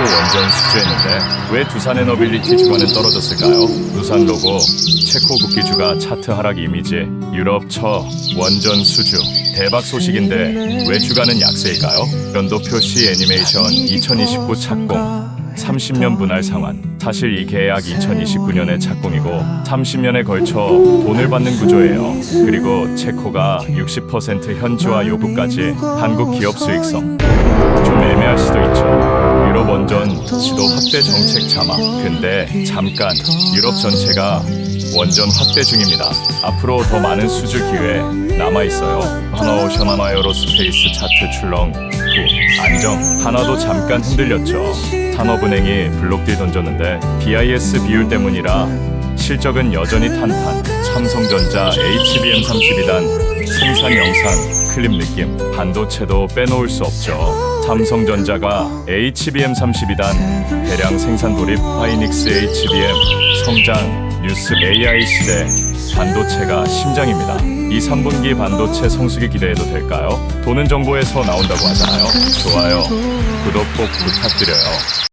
체코 원전 수주했는데 왜 두산 에너빌리티 주가는 떨어졌을까요? 두산 로고, 체코 국기 주가 차트 하락 이미지, 유럽 처 원전 수주 대박 소식인데 왜 주가는 약세일까요? 연도 표 시 애니메이션 2029 착공 30년 분할 상환. 사실 이 계약 2029년에 착공이고 30년에 걸쳐 돈을 받는 구조예요. 그리고 체코가 60% 현지화 요구까지 한국 기업 수익성. 좀 애매할 수도 있죠. 유럽 원전 지도 확대 정책 자막. 근데 잠깐 유럽 전체가 원전 확대 중입니다. 앞으로 더 많은 수주 기회 남아 있어요. 하나오션 하나에어로스페이스 차트 출렁 후 안정 하나도 잠깐 흔들렸죠. 산업은행이 블록딜 던졌는데 BIS 비율 때문이라 실적은 여전히 탄탄. 삼성전자 HBM32단 생산 영상 클립 느낌 반도체도 빼놓을 수 없죠. 삼성전자가 HBM32단 대량 생산 돌입 하이닉스 HBM 성장 뉴스 AI 시대 반도체가 심장입니다. 이 3분기 반도체 성수기 기대해도 될까요? 도는 정보에서 나온다고 하잖아요. 좋아요, 구독 꼭 부탁드려요.